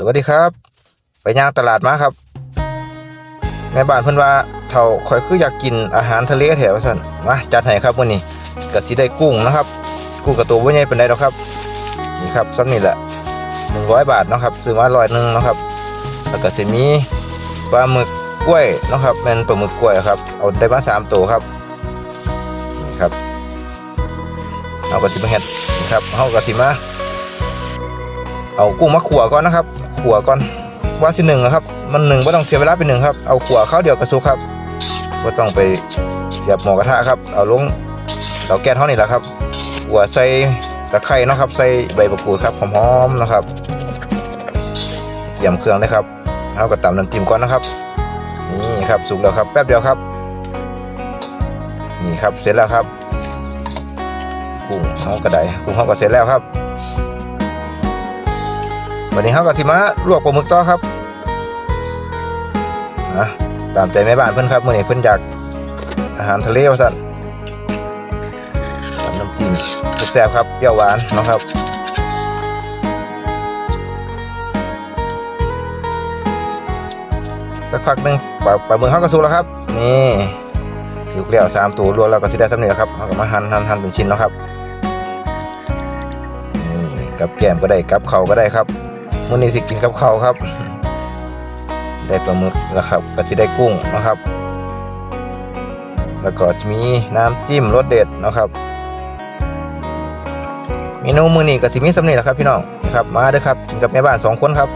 สวัสดีครับ ไปย่างตลาดมาครับ แม่บ้านเพิ่นว่าเท่าข่อยคืออยากกินอาหารทะเลแถวซั่นมาจัดให้ครับมื้อนี้ก็สิได้กุ้งนะครับ กุ้งกระตัวบ่ใหญ่เปานใดดอกครับ นี่ครับซ้ำนี่แหละ100บาทนะครับซื้อมาร้อยหนึ่งนะครับ แล้วก็สิมีปลาหมึกกล้วยนะครับแม่นปลาหมึกกล้วยครับ เอาได้มาสามตัวครับนี่ครับเอาก็สิมาเฮ็ดนี่ครับเฮาก็สิมา เอากุ้งมาขัวก่อนนะครับขัวก่อนว่าสิหนึ่งนะครับ มันหนึ่งไม่ต้องเสียเวลาเป็นหนึ่งครับ เอาขัวข้าวเดียวกระซุกครับก็ต้องไปเสียบหมอกระทะครับ เอาลงเตาแก๊สเท่านี้แหละครับขัวใส่ตะไคร้นะครับ ใส่ใบมะกรูดครับหอมๆนะครับเตรียมเครื่องเลยครับเอากระตำน้ำจิ้มก่อนนะครับ นี่ครับสุกแล้วครับ แป๊บเดียวครับ นี่ครับเสร็จแล้วครับ กุ้งเขากระไดกุ้งเขาก็เสร็จแล้วครับ วันนี้เขาก็สิมาลวกปลาหมึกต่อครับอะตามใจแม่บ้านเพิ่นครับมื้อนี้เพิ่นอยากอาหารทะเลว่าซั่นตำน้ำจิ้มแซ่บครับเปรี้ยวหวานนะครับสักพักหนึงปลาปลาหมึกเขาก็สุกแล้วครับ นี่สุกแล้วสามตัวรวมแล้วก็สิได้สำเร็จแล้วครับเขาก็มาหั่นหั่นหั่นเป็นชิ้นเนาะครับนี่กับแก้มก็ได้กับเขาก็ได้ครับ มื้อนี้สิกินกับข้าวครับ ได้ปลาหมึกนะครับก็สิได้กุ้งนะครับ แล้วก็จะมีน้ำจิ้มรสเด็ดนะครับเมนูมื้อนี้ก็สิมีสำเร็จแล้วครับพี่น้องนะครับมาเด้อครับกินกับแม่บ้านสองคนครับ